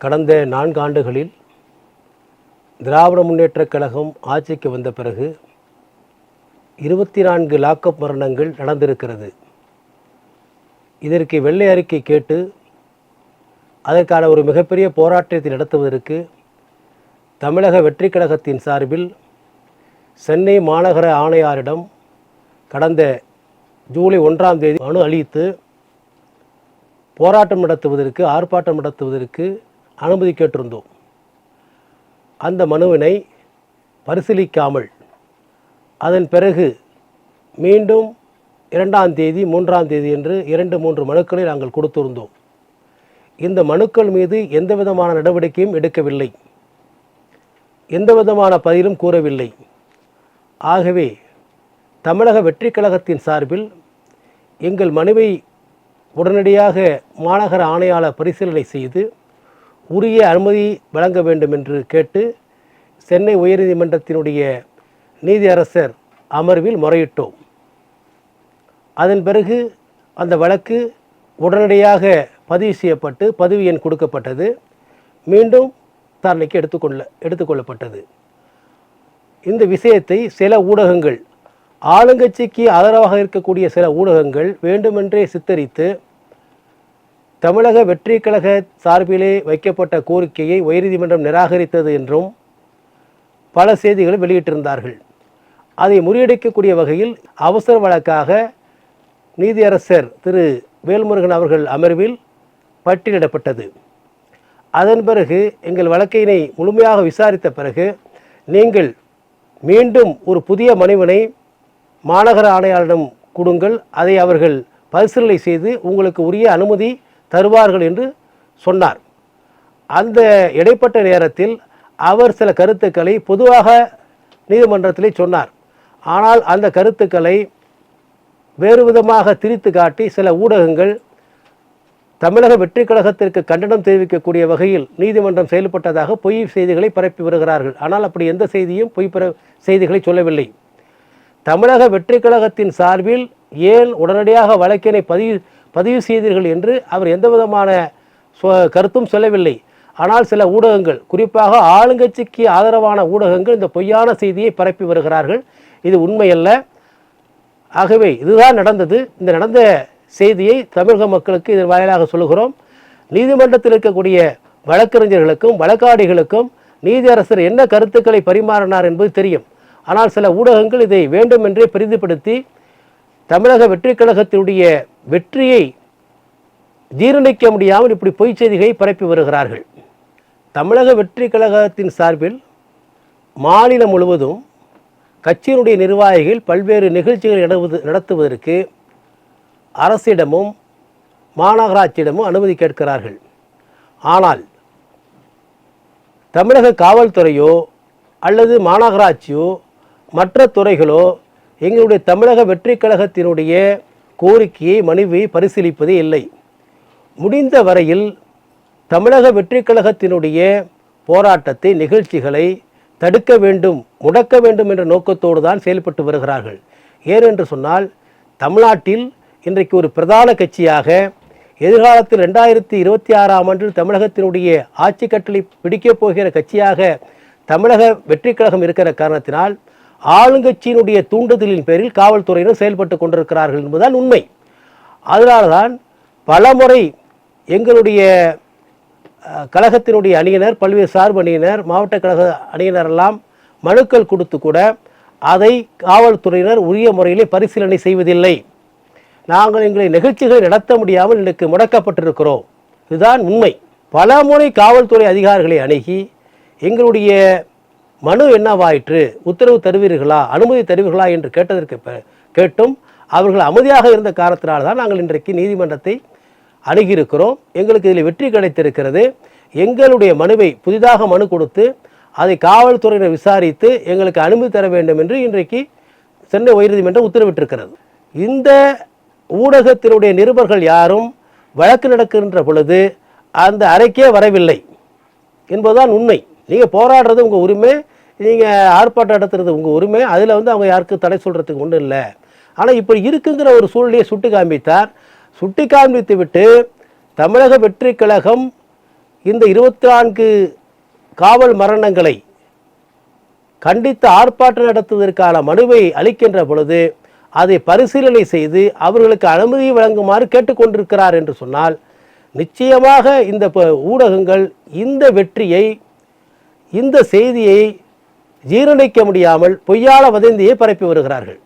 கடந்த நான்கு ஆண்டுகளில் திராவிட முன்னேற்றக் கழகம் ஆட்சிக்கு வந்த பிறகு இருபத்தி நான்கு லாக்அப் மரணங்கள் நடந்திருக்கிறது. இதற்கு வெள்ளை அறிக்கை கேட்டு அதற்கான ஒரு மிகப்பெரிய போராட்டத்தை நடத்துவதற்கு தமிழக வெற்றிக் கழகத்தின் சார்பில் சென்னை மாநகர ஆணையாரிடம் கடந்த ஜூலை ஒன்றாம் தேதி மனு அளித்து போராட்டம் நடத்துவதற்கு ஆர்ப்பாட்டம் நடத்துவதற்கு அனுமதி கேட்டிருந்தோம். அந்த மனுவினை பரிசீலிக்காமல் அதன் பிறகு மீண்டும் இரண்டாம் தேதி மூன்றாம் தேதி என்று இரண்டு மூன்று மனுக்களை நாங்கள் கொடுத்திருந்தோம். இந்த மனுக்கள் மீது எந்த விதமான நடவடிக்கையும் எடுக்கவில்லை. எந்த விதமான பதிலும் கூறவில்லை. ஆகவே தமிழக வெற்றிக் கழகத்தின் சார்பில் எங்கள் மனுவை உடனடியாக மாநகர ஆணையாளர் பரிசீலனை செய்து உரிய அனுமதி வழங்க வேண்டும் என்று கேட்டு சென்னை உயர்நீதிமன்றத்தினுடைய நீதியரசர் அமர்வில் முறையிட்டோம். அதன் பிறகு அந்த வழக்கு உடனடியாக பதிவு செய்யப்பட்டு பதிவு எண் கொடுக்கப்பட்டது. மீண்டும் விசாரணைக்கு எடுத்துக்கொள்ள எடுத்துக்கொள்ளப்பட்டது. இந்த விஷயத்தை சில ஊடகங்கள் ஆளுங்கட்சிக்கு ஆதரவாக இருக்கக்கூடிய சில ஊடகங்கள் வேண்டுமென்றே சித்தரித்து தமிழக வெற்றி கழக சார்பிலே வைக்கப்பட்ட கோரிக்கையை உயர்நீதிமன்றம் நிராகரித்தது என்றும் பல செய்திகளை வெளியிட்டிருந்தார்கள். அதை முறியடிக்கக்கூடிய வகையில் அவசர வழக்காக நீதியரசர் திரு வேல்முருகன் அவர்கள் அமர்வில் பட்டியலிடப்பட்டது. அதன் பிறகு எங்கள் வழக்கினை முழுமையாக விசாரித்த பிறகு நீங்கள் மீண்டும் ஒரு புதிய மனைவனை மாநகர ஆணையாளரிடம் கொடுங்கள். அதை அவர்கள் பரிசீலனை செய்து உங்களுக்கு உரிய அனுமதி தருவார்கள் என்று சொன்னார். அந்த இடைப்பட்ட நேரத்தில் அவர் சில கருத்துக்களை பொதுவாக நீதிமன்றத்திலே சொன்னார். ஆனால் அந்த கருத்துக்களை வேறு விதமாக திரித்து காட்டி சில ஊடகங்கள் தமிழக வெற்றி கழகத்திற்கு கண்டனம் தெரிவிக்கக்கூடிய வகையில் நீதிமன்றம் செயல்பட்டதாக பொய் செய்திகளை பரப்பி வருகிறார்கள். ஆனால் அப்படி எந்த செய்தியும் பொய் பிற செய்திகளை சொல்லவில்லை. தமிழக வெற்றிக் கழகத்தின் சார்பில் ஏன் உடனடியாக வழக்கினை பதிவு பதிவு செய்தீர்கள் என்று அவர் எந்த விதமான சொ- கருத்தும் சொல்லவில்லை. ஆனால் சில ஊடகங்கள் குறிப்பாக ஆளுங்கட்சிக்கு ஆதரவான ஊடகங்கள் இந்த பொய்யான செய்தியை பரப்பி வருகிறார்கள். இது உண்மையல்ல. ஆகவே இதுதான் நடந்தது. இந்த நடந்த செய்தியை தமிழக மக்களுக்கு இதன் வாயிலாக சொல்லுகிறோம். நீதிமன்றத்தில் இருக்கக்கூடிய வழக்கறிஞர்களுக்கும் வழக்காடிகளுக்கும் நீதியரசர் என்ன கருத்துக்களை பரிமாறினார் என்பது தெரியும். ஆனால் சில ஊடகங்கள் இதை வேண்டுமென்றே பெரிதுபடுத்தி தமிழக வெற்றிக் கழகத்தினுடைய வெற்றியை ஜீரணிக்க முடியாமல் இப்படி பொய் செய்திகளை பரப்பி வருகிறார்கள். தமிழக வெற்றிக் கழகத்தின் சார்பில் மாநிலம் முழுவதும் கட்சியினுடைய நிர்வாகிகள் பல்வேறு நிகழ்ச்சிகள் நடவது நடத்துவதற்கு அரசிடமும் மாநகராட்சியிடமும் அனுமதி கேட்கிறார்கள். ஆனால் தமிழக காவல்துறையோ அல்லது மாநகராட்சியோ மற்ற துறைகளோ எங்களுடைய தமிழக வெற்றிக் கழகத்தினுடைய கோரிக்கையை மனுவை பரிசீலிப்பதே இல்லை. முடிந்த வரையில் தமிழக வெற்றிக் கழகத்தினுடைய போராட்டத்தை நிகழ்ச்சிகளை தடுக்க வேண்டும் முடக்க வேண்டும் என்ற நோக்கத்தோடு தான் செயல்பட்டு வருகிறார்கள். ஏனென்று சொன்னால் தமிழ்நாட்டில் இன்றைக்கு ஒரு பிரதான கட்சியாக எதிர்காலத்தில் ரெண்டாயிரத்தி இருபத்தி ஆறாம் ஆண்டில் தமிழகத்தினுடைய ஆட்சி கட்டளை பிடிக்கப் போகிற கட்சியாக தமிழக வெற்றிக் கழகம் இருக்கிற காரணத்தினால் ஆளுங்கட்சியினுடைய தூண்டுதலின் பேரில் காவல்துறையினர் செயல்பட்டு கொண்டிருக்கிறார்கள் என்பதுதான் உண்மை. அதனால்தான் பலமுறை எங்களுடைய கழகத்தினுடைய அணியினர் பல்வேறு சார்பு அணியினர் மாவட்ட கழக அணியினர் எல்லாம் மனுக்கள் கொடுத்து கூட அதை காவல்துறையினர் உரிய முறையிலே பரிசீலனை செய்வதில்லை. நாங்கள் எங்களை நிகழ்ச்சிகளை நடத்த முடியாமல் இன்றைக்கு முடக்கப்பட்டிருக்கிறோம். இதுதான் உண்மை. பல முறை காவல்துறை அதிகாரிகளை அணுகி எங்களுடைய மனு என்னவாயிற்று? உத்தரவு தருவீர்களா? அனுமதி தருவீர்களா? என்று கேட்டதற்கு கேட்டும் அவர்கள் அமைதியாக இருந்த காரணத்தினால் தான் நாங்கள் இன்றைக்கு நீதிமன்றத்தை அணுகியிருக்கிறோம். எங்களுக்கு இதில் வெற்றி கிடைத்திருக்கிறது. எங்களுடைய மனுவை புதிதாக மனு கொடுத்து அதை காவல்துறையினர் விசாரித்து எங்களுக்கு அனுமதி தர வேண்டும் என்று இன்றைக்கு சென்னை உயர்நீதிமன்றம் உத்தரவிட்டிருக்கிறது. இந்த ஊடகத்தினுடைய நிருபர்கள் யாரும் வழக்கு நடக்கின்ற பொழுது அந்த அறைக்கே வரவில்லை என்பதுதான் உண்மை. நீங்கள் போராடுறது உங்கள் உரிமை நீங்கள் ஆர்ப்பாட்டம் நடத்துறது உங்கள் உரிமை அதில் வந்து அவங்க யாருக்கும் தடை சொல்கிறதுக்கு ஒன்றும் இல்லை. ஆனால் இப்போ இருக்குங்கிற ஒரு சூழ்நிலையை சுட்டி காண்பித்தார் சுட்டி காண்பித்து விட்டு தமிழக வெற்றி கழகம் இந்த இருபத்தி நான்கு காவல் மரணங்களை கண்டித்து ஆர்ப்பாட்டம் நடத்துவதற்கான மனுவை அளிக்கின்ற பொழுது அதை பரிசீலனை செய்து அவர்களுக்கு அனுமதி வழங்குமாறு கேட்டுக்கொண்டிருக்கிறார் என்று சொன்னால் நிச்சயமாக இந்த ப- ஊடகங்கள் இந்த வெற்றியை இந்த செய்தியை ஜீரணிக்க முடியாமல் பொய்யால வதந்தியை பரப்பி வருகிறார்கள்.